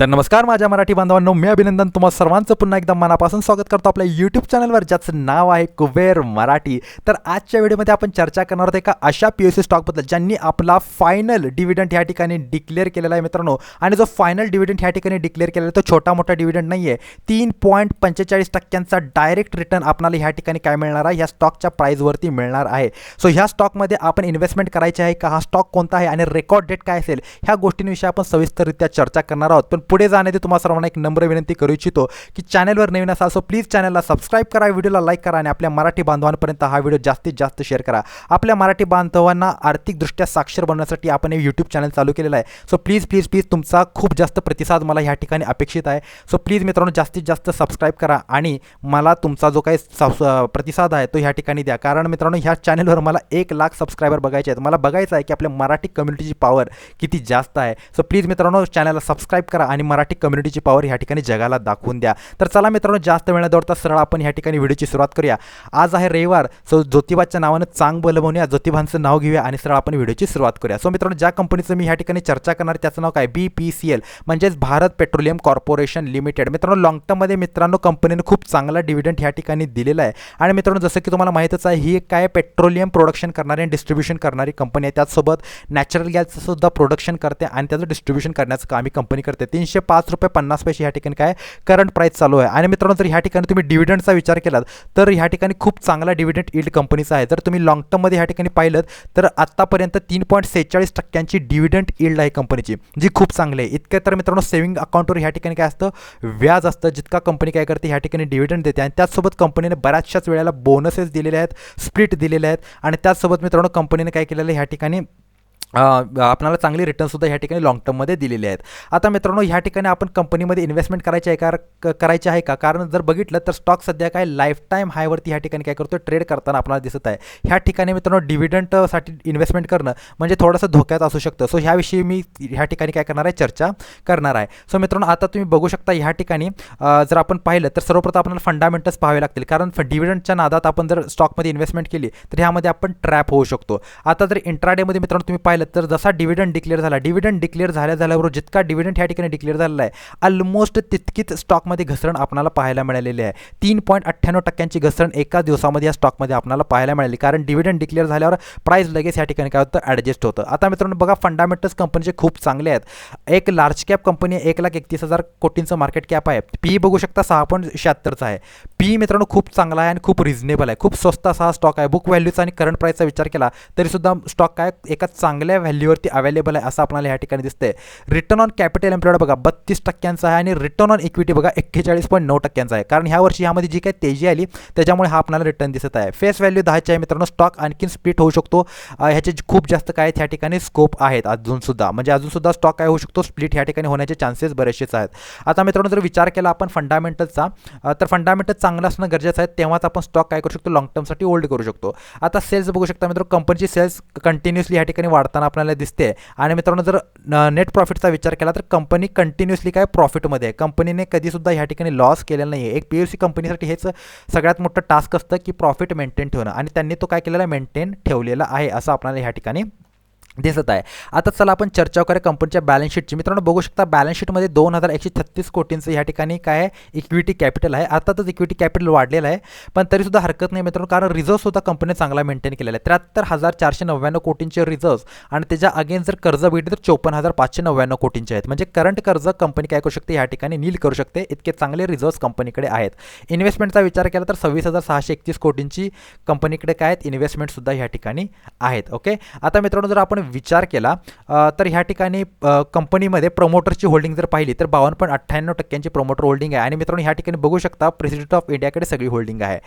तर नमस्कार माझ्या मराठी बांधवांनो मी अभिनंदन तुम्हा सर्वांचं. पुन्हा एकदा मनापासून स्वागत करतो आपल्या यूट्यूब चॅनलवर ज्याचं नाव आहे कुबेर मराठी. तर आजच्या व्हिडिओमध्ये आपण चर्चा करणार आहोत एका अशा पी एस सी स्टॉकबद्दल ज्यांनी आपला फायनल डिव्हिडंट ह्या ठिकाणी डिक्लेअर केलेला आहे मित्रांनो. आणि जो फायनल डिव्हिडंट ह्या ठिकाणी डिक्लेअर केलेला आहे तो छोटा मोठा डिव्हिडंट नाही आहे तीन पॉईंट पंचेचाळीस टक्क्यांचा डायरेक्ट रिटर्न आपल्याला ह्या ठिकाणी काय मिळणार आहे? ह्या स्टॉकच्या प्राईजवरती मिळणार आहे. सो ह्या स्टॉकमध्ये आपण इन्व्हेस्टमेंट करायची आहे का? हा स्टॉक कोणता आहे? आणि रेकॉर्ड डेट काय असेल? ह्या गोष्टींविषयी आपण सविस्तररित्या चर्चा करणार आहोत. पण पुढे जाण्याची तुम्हाला सर्वांना एक नम्र विनंती करू इच्छितो की चॅनलवर नवीन असाल सो प्लीज चॅनलला सबस्क्राईब करा व्हिडिओला लाईक करा आणि आपल्या मराठी बांधवांपर्यंत हा व्हिडिओ जास्तीत जास्त शेअर करा. आपल्या मराठी बांधवांना आर्थिकदृष्ट्या साक्षर बनवण्यासाठी आपण हे यूट्यूब चॅनल चालू केलेलं आहे. सो प्लीज प्लीज प्लीज तुमचा खूप जास्त प्रतिसाद मला ह्या ठिकाणी अपेक्षित आहे. सो प्लीज मित्रांनो जास्तीत जास्त सबस्क्राईब करा आणि मला तुमचा जो काही प्रतिसाद आहे तो ह्या ठिकाणी द्या. कारण मित्रांनो ह्या चॅनलवर मला एक लाख सबस्क्रायबर बघायचे आहेत. मला बघायचं आहे की आपल्या मराठी कम्युनिटीची पॉवर किती जास्त आहे. सो प्लीज मित्रांनो चॅनलला सबस्क्राईब करा आणि मराठी कम्युनिटीची पॉवर ह्या ठिकाणी जगाला दाखवून द्या. तर चला मित्रांनो जास्त वेळ न दौडता सरळ आपण ह्या ठिकाणी व्हिडिओची सुरुवात करूया. आज आहे रविवार सो ज्योतिबाच्या नावानं चांग बोलवूया ज्योतिबांचं नाव घेऊया आणि सरळ आपण व्हिडिओची सुरुवात करूया. सो मित्रांनो ज्या कंपनीचं मी ह्या ठिकाणी चर्चा करणार त्याचं नाव काय? बी पी सी एल म्हणजेच भारत पेट्रोलियम कॉर्पोरेशन लिमिटेड. मित्रांनो लॉंग टर्ममध्ये मित्रांनो कंपनीनं खूप चांगला डिव्हिडंट ह्या ठिकाणी दिलेला आहे. आणि मित्रांनो जसं की तुम्हाला माहीतच आहे ही एक काय पेट्रोलियम प्रोडक्शन करणारी आणि डिस्ट्रीब्युशन करणारी कंपनी आहे. त्याचसोबत नॅचरल गॅसचं सुद्धा प्रोडक्शन करते आणि त्याचं डिस्ट्रीब्युशन करण्याचं काम ही कंपनी करते. तीनशे पाच रुपये पन्नास पैसे ह्या ठिकाणी काय करंट प्राईस चालू आहे. आणि मित्रांनो जर ह्या ठिकाणी तुम्ही डिव्हिडंडचा विचार केलात तर ह्या ठिकाणी खूप चांगला डिव्हिडंड इल्ड कंपनीचा आहे. जर तुम्ही लॉंग टर्ममध्ये ह्या ठिकाणी पाहिलं तर आत्तापर्यंत तीन पॉईंट सेहेचाळीस टक्क्यांची डिव्हिडंड इल्ड आहे कंपनीची जी खूप चांगली आहे. इतकं तर मित्रांनो सेव्हिंग अकाउंटवर ह्या ठिकाणी काय असतं व्याज असतं. जितका कंपनी काय करते ह्या ठिकाणी डिव्हिडंड देते. आणि त्याचसोबत कंपनीने बऱ्याचशाच वेळेला बोनसेस दिलेले आहेत स्प्लिट दिलेले आहेत. आणि त्याचसोबत मित्रांनो कंपनीने काय केलेलं ह्या ठिकाणी आपल्याला चांगली रिटर्नसुद्धा ह्या ठिकाणी लाँग टर्ममध्ये दिलेले आहेत. आता मित्रांनो ह्या ठिकाणी आपण कंपनीमध्ये इन्व्हेस्टमेंट करायची आहे का करायची आहे का? कारण जर बघितलं तर स्टॉक सध्या काय लाईफ टाईम हायवरती ह्या ठिकाणी काय करतो ट्रेड करताना आपल्याला दिसत आहे. ह्या ठिकाणी मित्रांनो डिव्हिडंटसाठी इन्व्हेस्टमेंट करणं म्हणजे थोडंसं धोक्यात असू शकतं. सो ह्याविषयी मी ह्या ठिकाणी काय करणार आहे चर्चा करणार आहे. सो मित्रांनो आता तुम्ही बघू शकता ह्या ठिकाणी जर आपण पाहिलं तर सर्वप्रथम आपल्याला फंडामेंटल्स पाहावे लागतील. कारण डिव्हिडंटच्या नादात आपण जर स्टॉकमध्ये इन्व्हेस्टमेंट केली तर ह्यामध्ये आपण ट्रॅप होऊ शकतो. आता जर इंट्राडेमध्ये मित्रांनो तुम्ही पाहिलं तर जसा डिव्हिडंड डिक्लेअर झाला डिव्हिडंड डिक्लेअर झाल्या झाल्याबरोबर जितका डिव्हिडंड ह्या ठिकाणी डिक्लेअर झालेला आहे ऑलमोस्ट तितकीच स्टॉकमध्ये घसरण आपल्याला पाहायला मिळालेली आहे. तीन पॉईंट अठ्ठ्याण्णव टक्क्यांची घसरण एका दिवसामध्ये या स्टॉकमध्ये आपल्याला पाहायला मिळाली. कारण डिव्हिडंड डिक्लेअर झाल्यावर प्राईस लगेच ह्या ठिकाणी काय होतं? ॲडजस्ट होतं. आता मित्रांनो बघा फंडामेंटल्स कंपनीचे खूप चांगले आहेत. एक लार्ज कॅप कंपनी एक लाख एकतीस हजार कोटींचं मार्केट कॅप आहे. पी बघू शकता सहा पॉईंट शहात्तरचा आहे. पी मित्रांनो खूप चांगला आहे आणि खूप रिझनेबल आहे. खूप स्वस्त असा स्टॉक आहे. बुक व्हॅल्यूचा आणि करंट प्राईसचा विचार केला तरीसुद्धा स्टॉक काय? एका चांगल्या व्हॅल्यूवरती अवेलेबल आहे असं आपल्याला या ठिकाणी दिसतंय. रिटर्न ऑन कॅपिटल एम्प्लॉयड बघा बत्तीस टक्क्यांचा आहे आणि रिटर्न ऑन इक्विटी बघा एक्केचाळीस पॉईंट नऊ टक्क्यांचा आहे. कारण ह्या वर्षी ह्यामध्ये जी काही तेजी आली त्याच्यामुळे हा आपल्याला रिटर्न दिसत आहे. फेस व्हॅल्यू दहाची आहे मित्रांनो स्टॉक आणखीन स्प्लिट होऊ शकतो. ह्याचे खूप जास्त काय ह्या ठिकाणी स्कोप आहेत अजूनसुद्धा म्हणजे अजूनसुद्धा स्टॉक काय होऊ शकतो. स्प्लिट ह्या ठिकाणी होण्याचे चान्सेस बरेचसेच आहेत. आता मित्रांनो जर विचार केला आपण फंडामेंटलचा तर फंडामेंटल चांगलं असणं गरजेचं आहे. तेव्हाच आपण स्टॉक काय करू शकतो? लॉंग टर्मसाठी होल्ड करू शकतो. आता सेल्स बघू शकता मित्रांनो कंपनीची सेल्स कंटिन्युअसली ह्या ठिकाणी जाताना आपल्याला दिसते. आणि मित्रांनो जर नेट प्रॉफिटचा विचार केला तर कंपनी कंटिन्युअसली काय प्रॉफिटमध्ये आहे? कंपनीने कधीसुद्धा ह्या ठिकाणी लॉस केलेला नाही आहे एक पी यू सी कंपनीसाठी हेच सगळ्यात मोठं टास्क असतं की प्रॉफिट मेंटेन ठेवणं. आणि त्यांनी तो काय केलेला मेंटेन ठेवलेला आहे असं आपल्याला ह्या ठिकाणी दिसत आहे. आता चला आपण चर्चा करूया कंपनीच्या बॅलन्स शीटची मित्रांनो बघू शकता बॅलन्स शीटमध्ये दोन हजार एकशे छत्तीस कोटींचं या ठिकाणी काय आहे? इक्विटी कॅपिटल आहे. अर्थातच इक्विटी कॅपिटल वाढलेलं आहे पण तरीसुद्धा हरकत नाही मित्रांनो कारण रिझर्व्ह सुद्धा कंपनीने चांगला मेंटेन केलेला आहे. त्र्याहत्तर हजार चारशे नव्याण्णव कोटींचे रिझर्व्ह आणि त्याच्या अगेन्स्ट जर कर्ज भेटले तर चोपन्न हजार पाचशे नव्याण्णव कोटींचे आहेत. म्हणजे करंट कर्ज कंपनी काय करू शकते? या ठिकाणी नील करू शकते. इतके चांगले रिझर्व्ह कंपनीकडे आहेत. इन्व्हेस्टमेंटचा विचार केला तर सव्वीस हजार सहाशे एकतीस कोटींची कंपनीकडे काय आहेत? इन्व्हेस्टमेंटसुद्धा या ठिकाणी आहेत. ओके आता मित्रांनो जर आपण विचार केला तर ह्या ठिकाणी कंपनीमध्ये प्रमोटरची होल्डिंग जर पाहिली तर बावन्न पॉईंट अठ्ठ्याण्णव टक्क्यांची प्रमोटर होल्डिंग आहे. आणि मित्रांनो ह्या ठिकाणी बघू शकता प्रेसिडेंट ऑफ इंडियाकडे सगळी होल्डिंग आहे.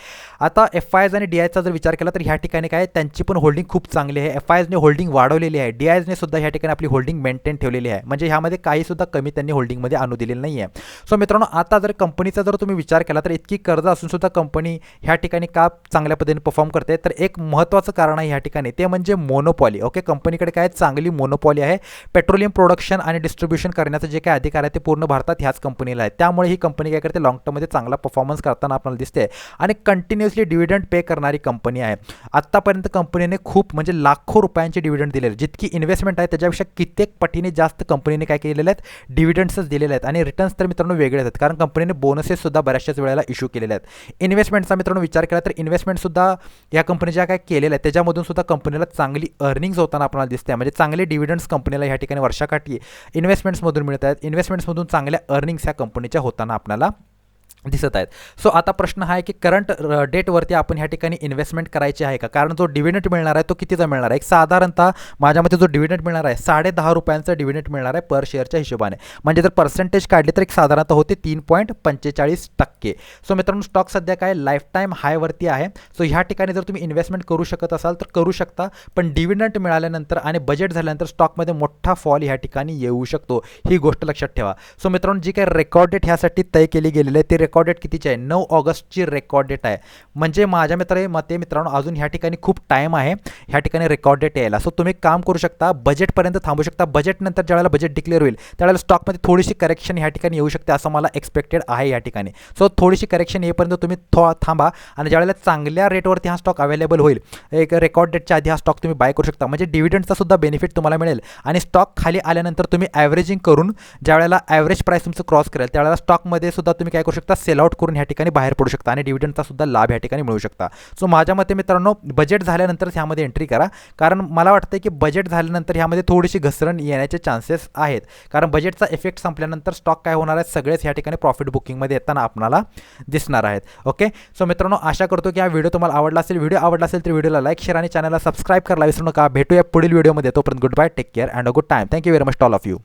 आता एफ आय एस आणि डी आयचा जर विचार केला तर ह्या ठिकाणी काय त्यांची पण होल्डिंग खूप चांगली आहे. एफ आय एसने होल्डिंग वाढवलेली आहे. डी आय एसने सुद्धा ह्या ठिकाणी आपली होल्डिंग मेंटेन ठेवलेली आहे. म्हणजे ह्यामध्ये काहीसुद्धा कमी त्यांनी होल्डिंगमध्ये आणू दिलेली नाही आहे सो मित्रांनो आता जर कंपनीचा जर तुम्ही विचार केला तर इतकी कर्ज असून सुद्धा कंपनी ह्या ठिकाणी का चांगल्या पद्धतीने परफॉर्म करते? तर एक महत्त्वाचं कारण आहे ह्या ठिकाणी ते म्हणजे मोनोपॉली ओके कंपनीकडे त्यांच्याकडे काय चांगली मोनोपॉली आहे पेट्रोलियम प्रोडक्शन आणि डिस्ट्रीब्युशन करण्याचं जे काय अधिकार आहे ते पूर्ण भारतात ह्याच कंपनीला आहे. त्यामुळे ही कंपनी काय करते लॉंग टर्ममध्ये चांगला परफॉर्मन्स करताना आपल्याला दिसते आणि कंटिन्युअसली डिव्हिडंड पे करणारी कंपनी आहे. आत्तापर्यंत कंपनीने खूप म्हणजे लाखो रुपयांचे डिव्हिडंड दिलेले आहेत. जितकी इन्व्हेस्टमेंट आहे त्याच्यापेक्षा कित्येक पटीने जास्त कंपनीने काय केलेले आहेत डिव्हिडंड्सच दिलेले आहेत आणि रिटर्न्स तर मित्रांनो वेगळे आहेत. कारण कंपनीने बोनसेससुद्धा बऱ्याचशाच वेळेला इश्यू केलेले आहेत. इन्व्हेस्टमेंटचा मित्रांनो विचार केला तर इन्व्हेस्टमेंटसुद्धा या कंपनीच्या काय केलेल्या आहेत त्याच्यामधून सुद्धा कंपनीला चांगली अर्निंग्स होताना आपल्याला दिसते. म्हणजे चांगले डिव्हिडंड्स कंपनीला ह्या ठिकाणी वर्षाकाठी इन्व्हेस्टमेंट्समधून मिळत आहेत इन्व्हेस्टमेंट्समधून चांगल्या अर्निंग्स ह्या कंपनीच्या होताना आपल्याला दिसत आहेत. सो आता प्रश्न हा आहे की करंट डेटवरती uh, आपण ह्या ठिकाणी इन्व्हेस्टमेंट करायची आहे का? कारण जो डिव्हिडंट मिळणार आहे तो कितीचा मिळणार आहे? एक साधारणतः माझ्या मते जो डिव्हिडंट मिळणार आहे साडे दहा रुपयांचा डिव्हिडंट मिळणार आहे पर शेअरच्या हिशोबाने. म्हणजे जर पर्सेंटेज काढली तर एक साधारणतः होते तीन पॉईंट पंचेचाळीस टक्के. सो मित्रांनो स्टॉक सध्या काय लाईफ टाईम हायवरती आहे. सो ह्या ठिकाणी जर तुम्ही इन्व्हेस्टमेंट करू शकत असाल तर करू शकता. पण डिव्हिडंट मिळाल्यानंतर आणि बजेट झाल्यानंतर स्टॉकमध्ये मोठा फॉल ह्या ठिकाणी येऊ शकतो. ही गोष्ट लक्षात ठेवा. सो मित्रांनो जी काही रेकॉर्डेड ह्यासाठी तय केली गेलेली आहे ते रेकॉर्ड डेट कितीची आहे? नऊ ऑगस्टची रेकॉर्ड डेट आहे. म्हणजे माझ्या मित्र मते मित्रांनो अजून ह्या ठिकाणी खूप टाईम आहे. ह्या ठिकाणी रेकॉर्ड डेट यायला. सो तुम्ही काम करू शकता. बजेटपर्यंत थांबू शकता. बजेटनंतर ज्यावेळेला बजेट डिक्लेअर होईल त्यावेळेला स्टॉकमध्ये थोडीशी करेक्शन ह्या ठिकाणी येऊ शकते असं मला एक्सपेक्टेड आहे या ठिकाणी. सो थोडीशी करेक्शन येईपर्यंत तुम्ही थो थांबा. आणि ज्यावेळेला चांगल्या रेटवरती हा स्टॉक अवेलेबल होईल एक रेकॉर्ड डेटच्या आधी हा स्टॉक तुम्ही बाय करू शकता. म्हणजे डिव्हिडंडचा सुद्धा बेनिफिट तुम्हाला मिळेल. आणि स्टॉक खाली आल्यानंतर तुम्ही ॲव्हरेजिंग करून ज्यावेळेला ॲव्हरेज प्राईस तुमचं क्रॉस करेल त्यावेळेला स्टॉकमध्ये सुद्धा तुम्ही काय करू शकता सेल आउट करून ह्या ठिकाणी बाहेर पडू शकता आणि डिव्हिडंडचा सुद्धा लाभ या ठिकाणी मिळू शकता. सो माझ्या मते मित्रांनो बजेट झाल्यानंतरच ह्यामध्ये एंट्री करा. कारण मला वाटतं की बजेट झाल्यानंतर ह्यामध्ये थोडीशी घसरण येण्याचे चान्सेस आहेत. कारण बजेटचा इफेक्ट संपल्यानंतर स्टॉक काय होणार आहे सगळेच ह्या ठिकाणी प्रॉफिट बुकिंगमध्ये येताना आपणाला दिसणार आहेत. ओके सो मित्रांनो आशा करतो की हा व्हिडिओ तुम्हाला आवडला असेल. व्हिडिओ आवडला असेल तर व्हिडिओला लाईक शेअर आणि चॅनलला सबस्क्राईब करायला विसरू नका. भेटूया पुढील व्हिडिओमध्ये तोपर्यंत good bye take care and a good time thank you very much all of you